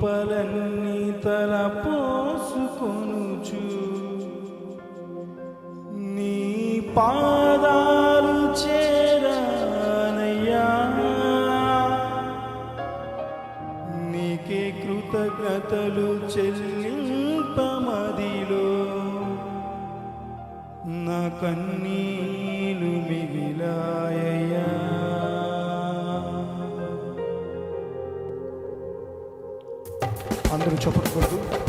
కృపలన్నీ తల పోసుకొనుచు. నీ పాదాలు చేరానయ్యా. నీకే కృతజ్ఞతలు చెల్లింపమదిలో నా కన్నీ Andrew Chopper kurdu.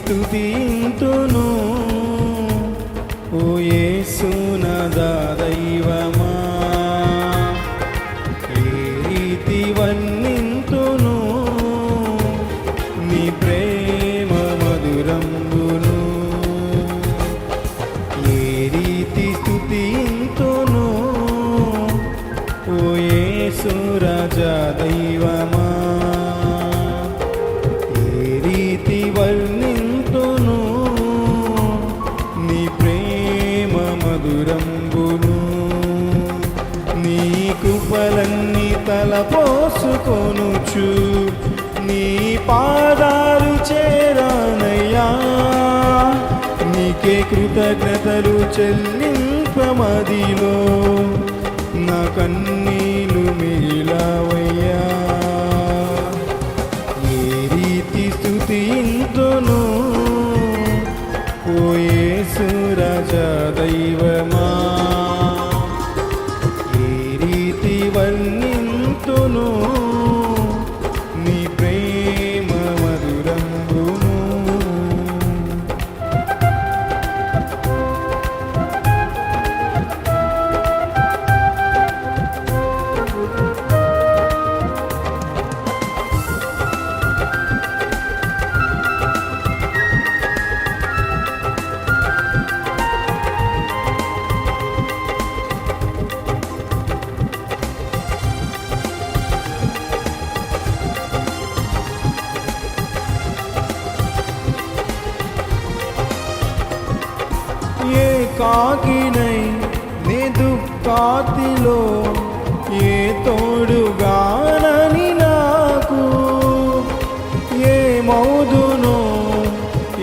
స్థుతింతును ఓ యేసునదా దైవమా ఏ రీతి వర్ణింతును? నీ ప్రేమ మధురంబును. ఏ రీతి స్థుతింతును ఓ యేసు రాజా దైవమా. మధురంబును నీ కృపలన్నీ తలపోసుకొనుచు నీ పాదాలు చేరానయ్యా. నీకే కృతజ్ఞతలు చెల్లింపమదిలో నా కన్నీలు మిగిలావయ్యా కాతిలో ఏ తోడుగానని నాకు? ఏ మౌదును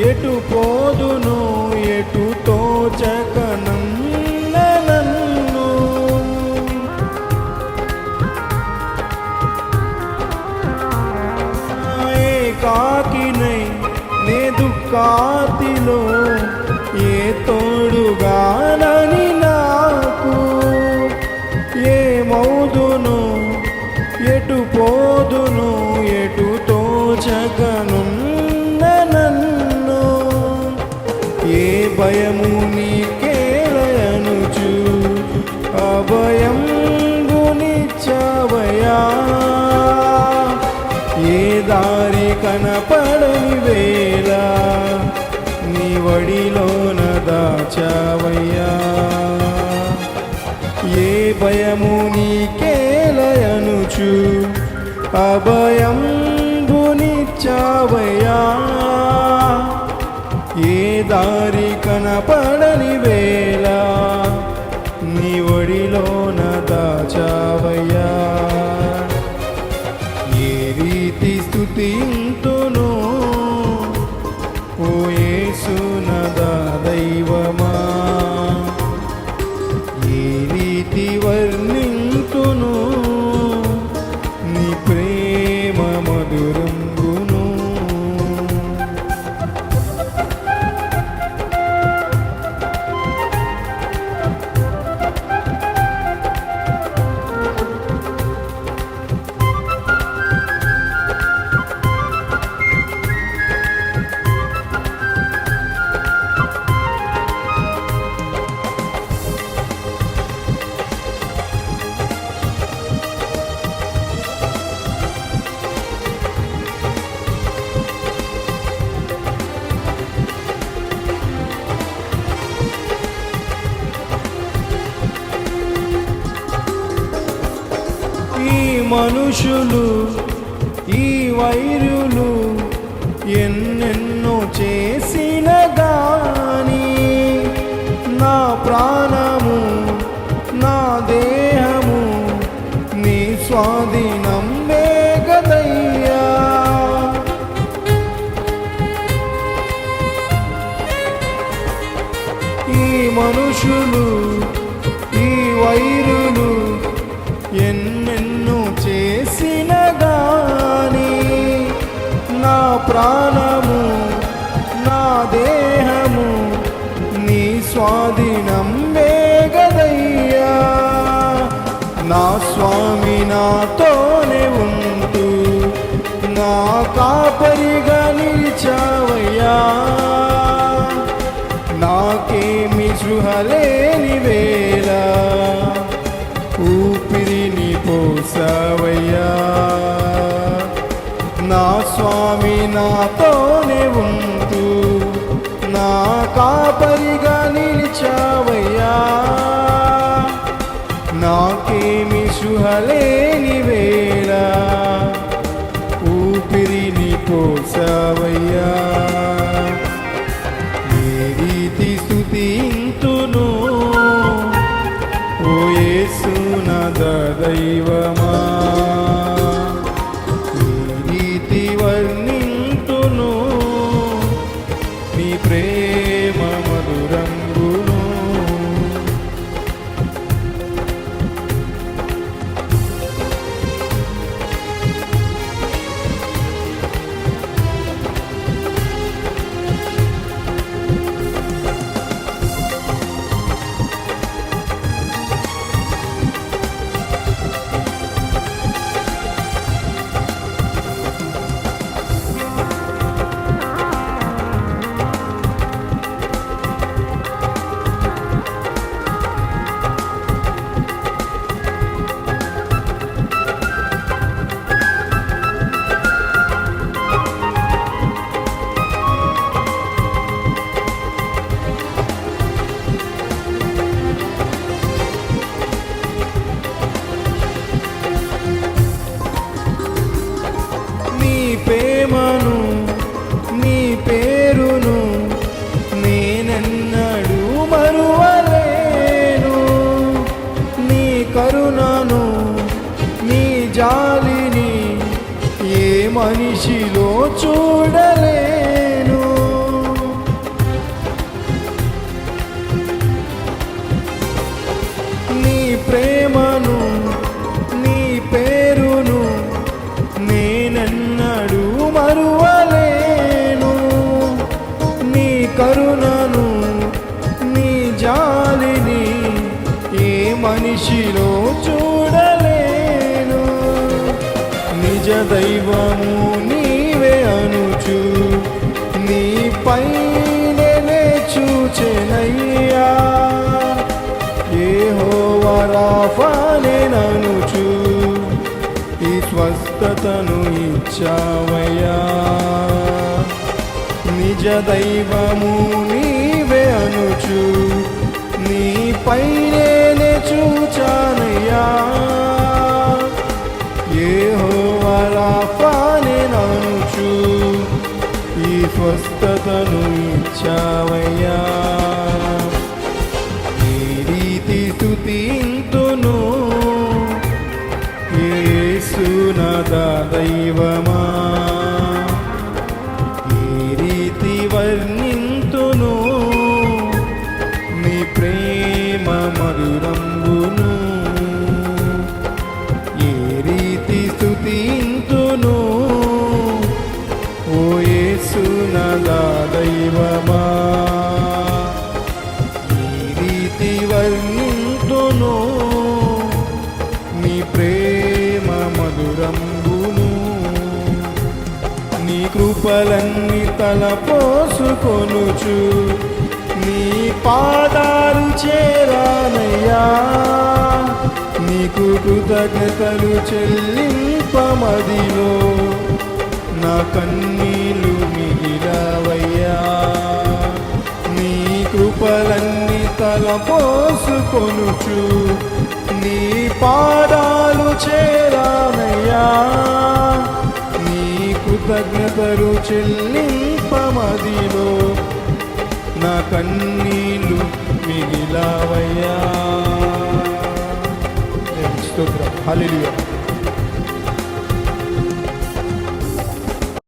ఎటు పోదును ఎటు తోచకనన్న నన్ను ఏ కాకినై నే దుఃఖాతి భయము నీకేలయనుచు అభయం గునిచ్చవయా ఏ దారి కనపడని వేళ నీ వడిలోన దాచావయ్యా. ఏ భయము నీకేలయనుచు. అభయం గునిచ్చావయ్యా ఏ దారి కనపడని వేళ. మనుషులు ఈ వైరులు ఎన్నెన్నో చేసిన దాని. నా ప్రాణము నా దేహము నీ స్వాధీనం వేగదయ్యా ఈ మనుషులు ఈ వైరులు ఎన్నెన్నో ప్రాణము నా దేహము నీ స్వాధీనం వేగదయ్యా నా స్వామి నాతోనే ఉంటూ నా కాపరిగా నిలిచావయ్యా. నాకేమి సృహలేని స్వామి నాతోనే ఉంటూ నా కాపరిగా నిలిచావయ్యా. నాకేమి సుహలేని వేళ ఊపిరిని పోసావయ్యా. ఏ రీతి స్థుతింతును ఓ యేసునాథ దైవమా? ఏ మనిషిలో చూడలే. పైనే చూచెనయ్యా. ఏ హోవరాఫానే ననుచు ఈ స్వస్థతను ఇచ్చావయ్యా. నిజ దైవము నీవే అనుచు. యేసునాథ దైవమా. ఈ రీతి వర్ణింతును. నీ ప్రేమ మధురంబును ఏ రీతి స్థుతింతును ఓ దైవమా. కృపలన్నీ తలపోసుకొనుచు నీ పాదాలు చేరానయ్యా నీకు కృతజ్ఞతలు చెల్లింపమదిలో నా కన్నీలు మిగిలవయ్యా. నీ కృపలన్నీ తలపోసుకొనుచు నీ నీ పాదాలు చేరానయ్యా కృతజ్ఞతలు చెల్లింపమదిలో. నా కన్నీళ్ళు మిగిలావయ్యా. స్తోత్రం. హల్లెలూయా.